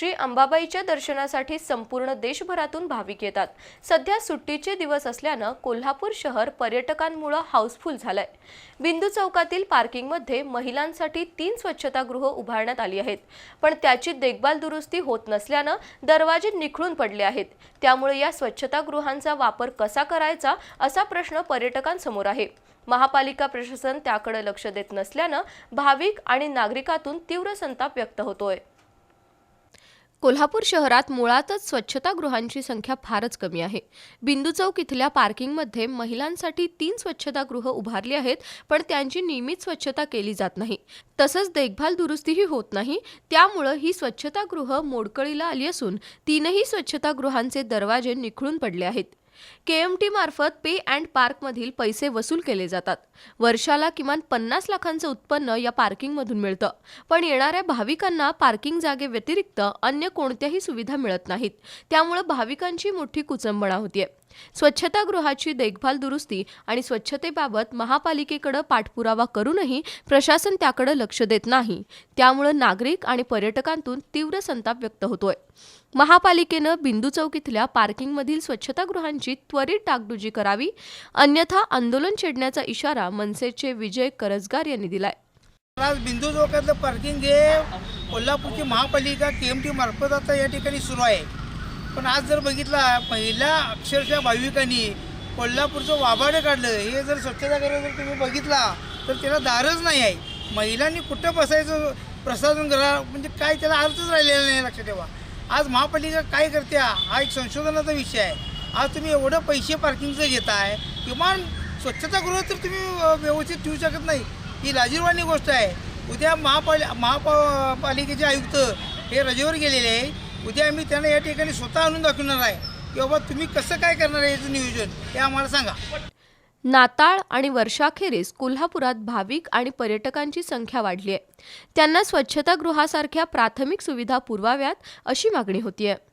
श्री अंबाबाईच्या दर्शनासाठी संपूर्ण देशभरातून भाविक येतात. सध्या सुट्टीचे दिवस असल्यानं कोल्हापूर शहर पर्यटकांमुळे हाऊसफुल झालंय. बिंदू चौकातील पार्किंगमध्ये महिलांसाठी तीन स्वच्छतागृह उभारण्यात आली आहेत. पण त्याची देखभाल दुरुस्ती होत नसल्यानं दरवाजे निखळून पडले आहेत. त्यामुळे या स्वच्छतागृहांचा वापर कसा करायचा असा प्रश्न पर्यटकांसमोर आहे. महापालिका प्रशासन त्याकडे लक्ष देत नसल्यानं भाविक आणि नागरिकातून तीव्र संताप व्यक्त होतोय. कोल्हापूर शहरात मुळातच स्वच्छतागृहांची संख्या फारच कमी आहे. बिंदू चौक इथल्या पार्किंगमध्ये महिलांसाठी तीन स्वच्छतागृह उभारली आहेत पण त्यांची नियमित स्वच्छता केली जात नाही. तसंच देखभाल दुरुस्तीही होत नाही त्यामुळं ही स्वच्छतागृह मोडकळीला आली असून तीनही स्वच्छतागृहांचे दरवाजे निखळून पडले आहेत. केएमटी मार्फत पे अँड पार्कमधील पैसे वसूल केले जातात. वर्षाला किमान पन्नास लाखांचं उत्पन्न या पार्किंगमधून मिळतं. पण येणाऱ्या भाविकांना पार्किंग जागे व्यतिरिक्त अन्य कोणत्याही सुविधा मिळत नाहीत. त्यामुळे भाविकांची मोठी कुचंबणा होतीये. स्वच्छतागृहाची देखभाल दुरुस्ती आणि स्वच्छतेबाबत महापालिकेकडे पाठपुरावा करूनही प्रशासन त्याकडे लक्ष देत नाही. त्यामुळे नागरिक आणि पर्यटकांतून तीव्र संताप व्यक्त होतोय. महापालिकेनं बिंदू चौक इथल्या पार्किंगमधील स्वच्छतागृहांची त्वरित डागडुजी करावी अन्यथा आंदोलन छेडण्याचा इशारा मनसेचे विजय करजगार यांनी दिलाय. आज बिंदू चौकातलं पार्किंग हे कोल्हापूरची महापालिका टी एम टी मार्फत आता या ठिकाणी सुरू आहे. पण आज जर बघितला पहिल्या अक्षरशः भाविकांनी कोल्हापूरचं वाभाडं काढलं. हे जर स्वच्छतागृह जर तुम्ही बघितला तर त्याला दारच नाही आहे. महिलांनी कुठं बसायचं प्रसाधन करा म्हणजे काय त्याला अर्थच राहिलेला नाही लक्षात ठेवा. आज महापालिका काय करते? हा एक संशोधनाचा विषय आहे. आज तुम्ही एवढं पैसे पार्किंगचं घेताय किमान स्वच्छतागृह तर तुम्ही व्यवस्थित ठेवू शकत नाही. ही लाजीरवाणी गोष्ट आहे. उद्या महापाल महापालिकेचे आयुक्त हे रजेवर गेलेले आहे. उद्या मी त्यांना या ठिकाणी स्वतः आणून दाखवणार आहे. की बाबा तुम्ही कसं काय करणार आहे याचं नियोजन हे आम्हाला सांगा. नाताळ आणि वर्षाखेरीस कोल्हापुरात भाविक आणि पर्यटकांची संख्या वाढली आहे. त्यांना स्वच्छतागृहासारख्या प्राथमिक सुविधा पुरवाव्यात अशी मागणी होती आहे